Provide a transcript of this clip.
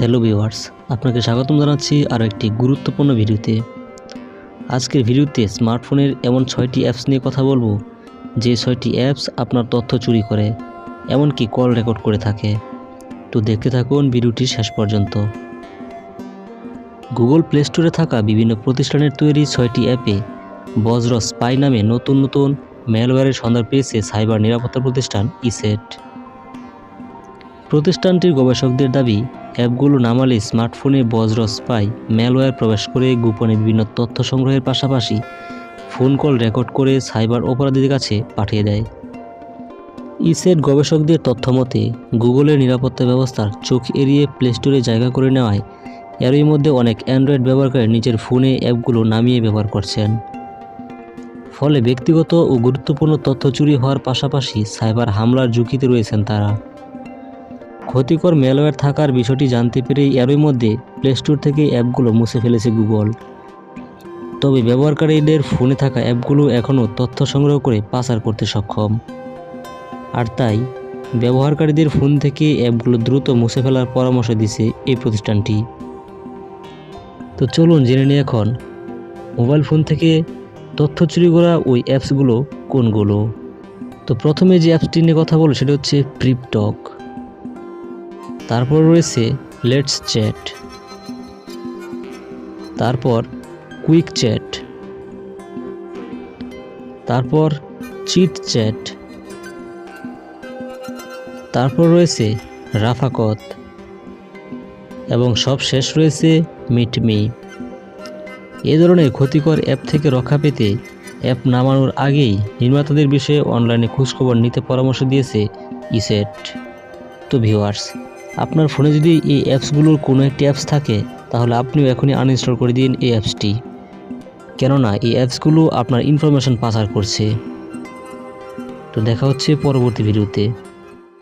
Hello viewers, আপনাকে স্বাগতম জানাচ্ছি আরও একটি গুরুত্বপূর্ণ ভিডিওতে। আজকের ভিডিওতে স্মার্টফোনের এমন ছয়টি অ্যাপস নিয়ে কথা বলব, যে ছয়টি অ্যাপস আপনার তথ্য চুরি করে, এমনকি কল রেকর্ড করে থাকে। তো দেখতে থাকুন ভিডিওটি শেষ পর্যন্ত। গুগল প্লে স্টোরে থাকা বিভিন্ন প্রতিষ্ঠানের তৈরি ছয়টি অ্যাপে বজ্র স্পাই নামে নতুন নতুন ম্যালওয়্যারের সন্ধান পেয়েছে সাইবার নিরাপত্তা প্রতিষ্ঠান ইসেট। প্রতিষ্ঠানটির গবেষকদের দাবি অ্যাপগুলো নামালে স্মার্টফোনে বজ্র স্পাই ম্যালওয়্যার প্রবেশ করে গোপনে বিভিন্ন তথ্য সংগ্রহের পাশাপাশি ফোন কল রেকর্ড করে সাইবার অপরাধীদের কাছে পাঠিয়ে দেয়। ইসেট গবেষকদের তথ্য মতে গুগলের নিরাপত্তা ব্যবস্থার চোখ এড়িয়ে প্লে স্টোরে জায়গা করে নেওয়ায় এরই মধ্যে অনেক অ্যান্ড্রয়েড ব্যবহারকারী নিজের ফোনে অ্যাপগুলো নামিয়ে ব্যবহার করছেন। ফলে ব্যক্তিগত ও গুরুত্বপূর্ণ তথ্য চুরি হওয়ার পাশাপাশি সাইবার হামলার ঝুঁকিতে রয়েছেন তারা। ক্ষতিকর ম্যালওয়্যার থাকার বিষয়টি জানতে পেরেই এরই মধ্যে প্লে স্টোর থেকে অ্যাপগুলো মুছে ফেলেছে গুগল তবে ব্যবহারকারীদের ফোনে থাকা অ্যাপগুলো এখনও তথ্য সংগ্রহ করে পাচার করতে সক্ষম। আর তাই, ব্যবহারকারীদের ফোন থেকে অ্যাপগুলো দ্রুত মুছে ফেলার পরামর্শ দিছে এই প্রতিষ্ঠানটি। তো চলুন জেনে নিই এখন, মোবাইল ফোন থেকে তথ্য চুরি করা ওই অ্যাপসগুলো কোনগুলো? তো প্রথমে যে অ্যাপসটি নিয়ে কথা বলব সেটা হচ্ছে প্রিপটক তারপর রয়েছে লেটস চ্যাট। তারপর কুইক চ্যাট। তারপর চিট চ্যাট। তারপর রয়েছে রাফাকত। এবং সব শেষ রয়েছে মিটমি এ ধরনের ক্ষতিকর অ্যাপ থেকে রক্ষা পেতে অ্যাপ নামানোর আগেই নির্মাতাদের বিষয়ে অনলাইনে খোঁজখবর নিতে পরামর্শ দিয়েছে ইসেট। তো ভিউয়ার্স আপনার ফোনে যদি এই অ্যাপসগুলোর কোনো একটি অ্যাপস থাকে, তাহলে আপনিও এখনই আনইনস্টল করে দিন এই অ্যাপসটি। কেননা এই অ্যাপসগুলো আপনার ইনফরমেশন পাচার করছে। তো দেখা হচ্ছে পরবর্তী ভিডিওতে।